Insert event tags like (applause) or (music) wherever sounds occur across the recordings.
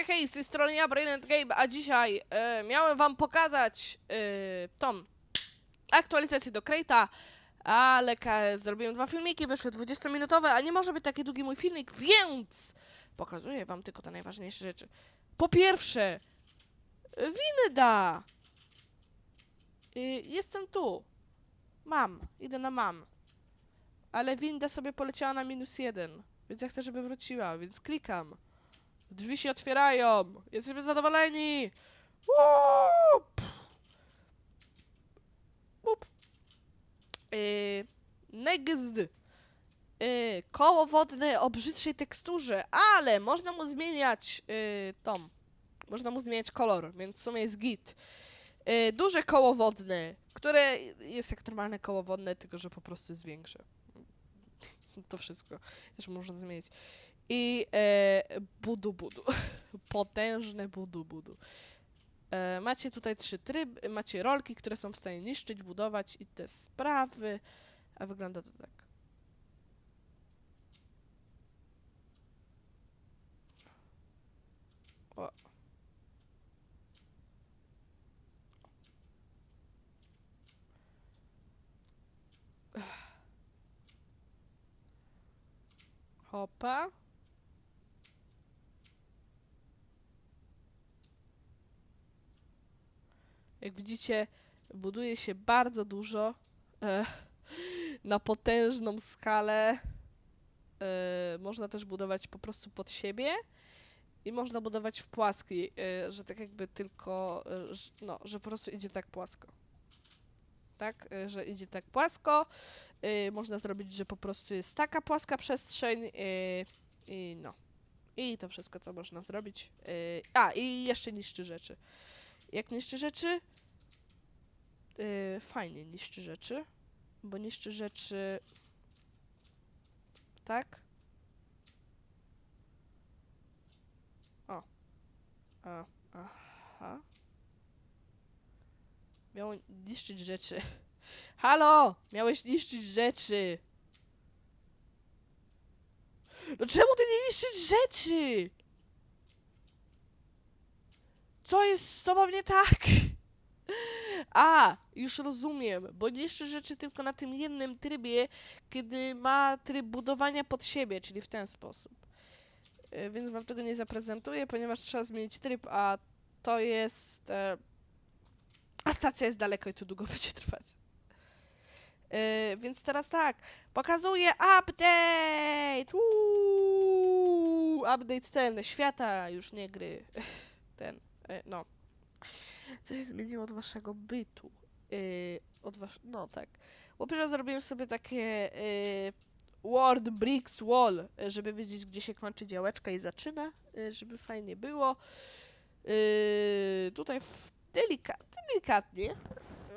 hej, hej, z tej strony ja, Game, a dzisiaj e, miałem wam pokazać e, tą aktualizację do Crate'a, ale zrobiłem dwa filmiki, wyszły 20-minutowe, a nie może być taki długi mój filmik, więc pokazuję wam tylko te najważniejsze rzeczy. Po pierwsze, Winda! Y, jestem tu. Mam, idę na mam. Ale winda sobie poleciała na minus jeden, więc ja chcę, żeby wróciła, więc klikam. Drzwi się otwierają! Jesteśmy zadowoleni! Łup! Łup. Yy, next. Yy, koło wodne o brzydszej teksturze, ale można mu zmieniać yy. Można mu zmieniać kolor, więc w sumie jest git. Yy, duże koło wodne, które jest jak normalne koło wodne, tylko że po prostu jest większe. To wszystko. Też można zmienić. I e, budu budu. (laughs) Potężne budu budu. E, macie tutaj trzy tryby, macie rolki, które są w stanie niszczyć, budować i te sprawy. A wygląda to tak. O. Hopa. Jak widzicie, buduje się bardzo dużo e, na potężną skalę. E, można też budować po prostu pod siebie i można budować w płaskiej, e, że tak jakby tylko, e, no, że po prostu idzie tak płasko. Tak, e, że idzie tak płasko. E, można zrobić, że po prostu jest taka płaska przestrzeń e, i no. I to wszystko, co można zrobić. E, a, i jeszcze niszczy rzeczy. Jak niszczy rzeczy? Yy, fajnie niszczy rzeczy, bo niszczy rzeczy. Tak? O. A, aha. Miało niszczyć rzeczy. (laughs) Halo! Miałeś niszczyć rzeczy! No czemu ty nie niszczysz rzeczy? Co jest z tobą nie tak? A, już rozumiem, bo niszczy rzeczy tylko na tym jednym trybie, kiedy ma tryb budowania pod siebie, czyli w ten sposób. E, Więc wam tego nie zaprezentuję, ponieważ trzeba zmienić tryb, a to jest... E, a stacja jest daleko i to długo (laughs) będzie trwać. E, więc teraz tak, pokazuję update! Uuu, update ten, świata, już nie gry. (laughs) Ten, no. Co się zmieniło od waszego bytu? Yy, od wasz... No tak. Po pierwsze zrobiłem sobie takie yy, Word Bricks Wall, żeby wiedzieć, gdzie się kończy działeczka i zaczyna, yy, żeby fajnie było. Yy, tutaj w delika delikatnie,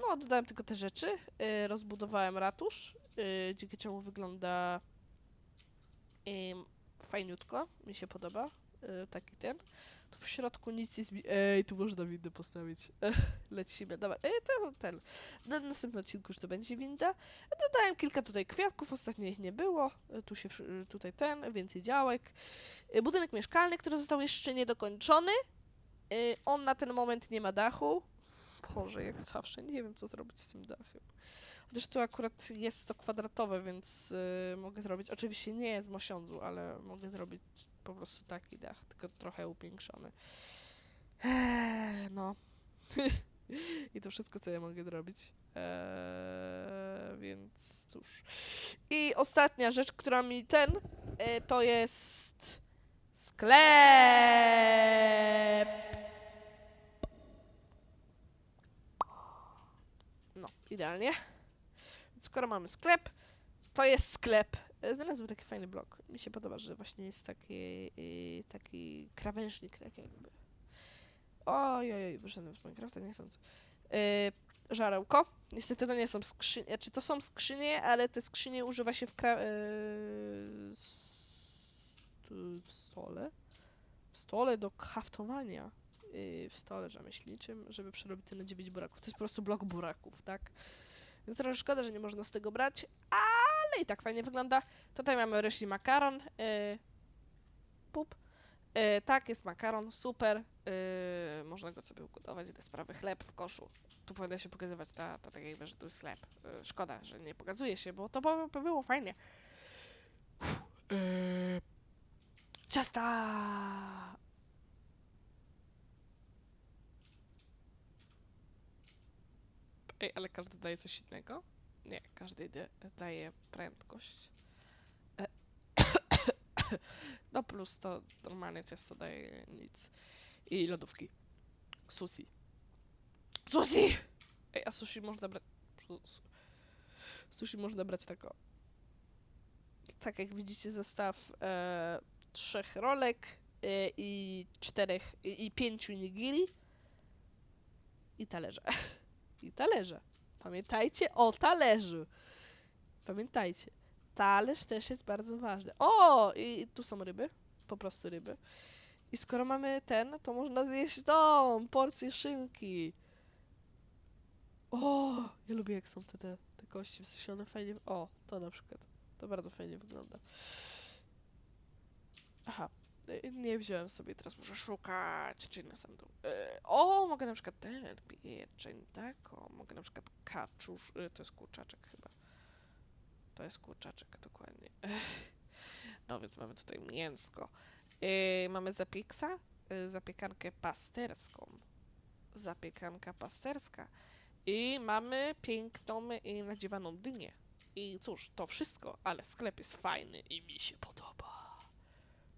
no dodałem tylko te rzeczy, yy, rozbudowałem ratusz, yy, dzięki czemu wygląda yy, fajniutko, mi się podoba, yy, taki ten. W środku nic nie zmi... Ej, tu można windę postawić. Ech, (laughs) lecimy, dobra. Ej, to ten. Na następnym odcinku już to będzie winda. Dodałem kilka tutaj kwiatków, ostatnio ich nie było. E, Tu się, wsz- tutaj ten, więcej działek. E, Budynek mieszkalny, który został jeszcze niedokończony. E, On na ten moment nie ma dachu. Boże, jak zawsze, nie wiem co zrobić z tym dachem. Chociaż tu akurat jest to kwadratowe, więc y, mogę zrobić, oczywiście nie z mosiądzu, ale mogę zrobić po prostu taki dach, tylko trochę upiększony. Eee, no. (laughs) I to wszystko, co ja mogę zrobić. Eee, więc cóż. I ostatnia rzecz, która mi ten, e, to jest sklep. No, idealnie. Skoro mamy sklep, to jest sklep. E, Znalazłem taki fajny blok. Mi się podoba, że właśnie jest taki, y, taki krawężnik, tak jakby. Oj, oj, oj, wyszedłem z Minecrafta, nie chcąc. Yy, żarełko. Niestety to nie są skrzynie, czy to są skrzynie, ale te skrzynie używa się w kra... Yy, w stole? W stole do haftowania. Yy, w stole rzemieślniczym, żeby przerobić te na 9 buraków. To jest po prostu blok buraków, tak? Więc trochę szkoda, że nie można z tego brać, ale i tak fajnie wygląda. Tutaj mamy ryż i makaron. Yy, pup. E, tak, jest makaron, super. E, można go sobie ugotować, te sprawy. Chleb w koszu. Tu powinna się pokazywać ta, ta tak jakby, że to jest chleb. E, szkoda, że nie pokazuje się, bo to by, by było fajnie. Uff, e, ciasta! Ej, ale każdy daje coś innego? Nie, każdy da- daje prędkość. E, (coughs) No plus to normalnie ciasto daje nic. I lodówki. Sushi. Sushi! Ej, a sushi można brać... Sushi można brać tako. Tak jak widzicie zestaw e, trzech rolek e, i czterech i, i pięciu nigiri i talerze. (laughs) I talerze. Pamiętajcie o talerzu. Pamiętajcie. Talerz też jest bardzo ważny. O! I tu są ryby. Po prostu ryby. I skoro mamy ten, to można zjeść tą porcję szynki. O! Ja lubię jak są te, te, te kości, w sensie one fajnie... O, to na przykład. To bardzo fajnie wygląda. Aha. y, Nie wziąłem sobie, teraz muszę szukać, czy na sam dół. Y, O, mogę na przykład ten pieczeń, tak? O, mogę na przykład kaczusz, y, to jest kurczaczek chyba. To jest kurczaczek, dokładnie. (laughs) No więc mamy tutaj mięsko. Yy, mamy zapieksa, yy, zapiekankę pasterską. Zapiekanka pasterska. I mamy piękną i nadziewaną dynię. I cóż, to wszystko, ale sklep jest fajny i mi się podoba.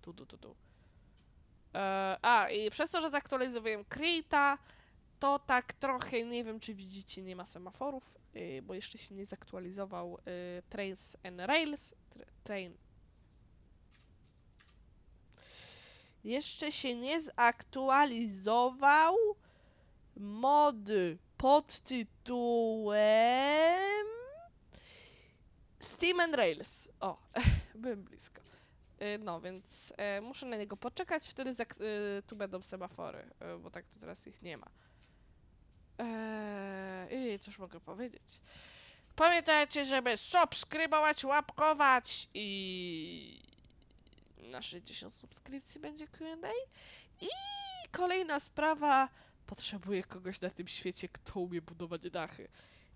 Tu, tu, tu, tu. E, a, i przez to, że zaktualizowałem Create'a, to tak trochę, nie wiem czy widzicie, nie ma semaforów, y, bo jeszcze się nie zaktualizował y, Trains and Rails. Tra- Train. Jeszcze się nie zaktualizował mod pod tytułem Steam and Rails. O, (laughs) byłem blisko. Y, No, więc e, muszę na niego poczekać, wtedy y, tu będą semafory, y, bo tak to teraz ich nie ma. Eee, I cóż mogę powiedzieć? Pamiętajcie, żeby subskrybować, łapkować i na 60 subskrypcji będzie Q&A. I kolejna sprawa, potrzebuję kogoś na tym świecie, kto umie budować dachy.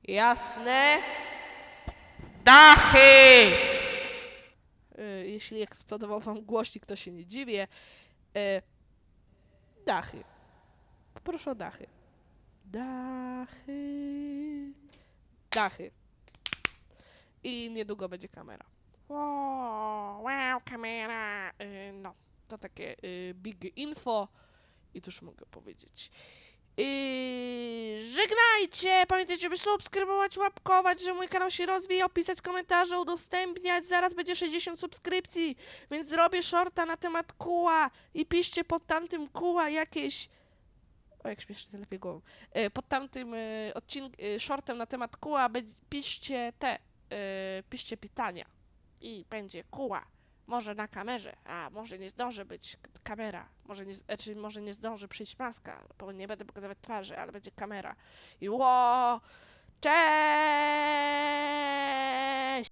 Jasne? Dachy! Y, Jeśli eksplodował wam głośnik, to się nie dziwię. Y, Dachy. Poproszę o dachy. Dachy. Dachy. I niedługo będzie kamera. Wow, wow kamera. Y, no, to takie big info. I cóż mogę powiedzieć. Yy, żegnajcie! Pamiętajcie, żeby subskrybować, łapkować, że mój kanał się rozwija, opisać komentarze, udostępniać. Zaraz będzie 60 subskrypcji, więc zrobię shorta na temat kuła i piszcie pod tamtym kuła jakieś... O, jak śmiesznie lepiej głową. E, pod tamtym e, odcink, e, shortem na temat kuła piszcie te, piszcie pytania i będzie kuła. Może na kamerze, a może nie zdąży być kamera, może nie, z- e, czy może nie zdąży przyjść maska, bo nie będę pokazywać twarzy, ale będzie kamera. I ło! Cześć!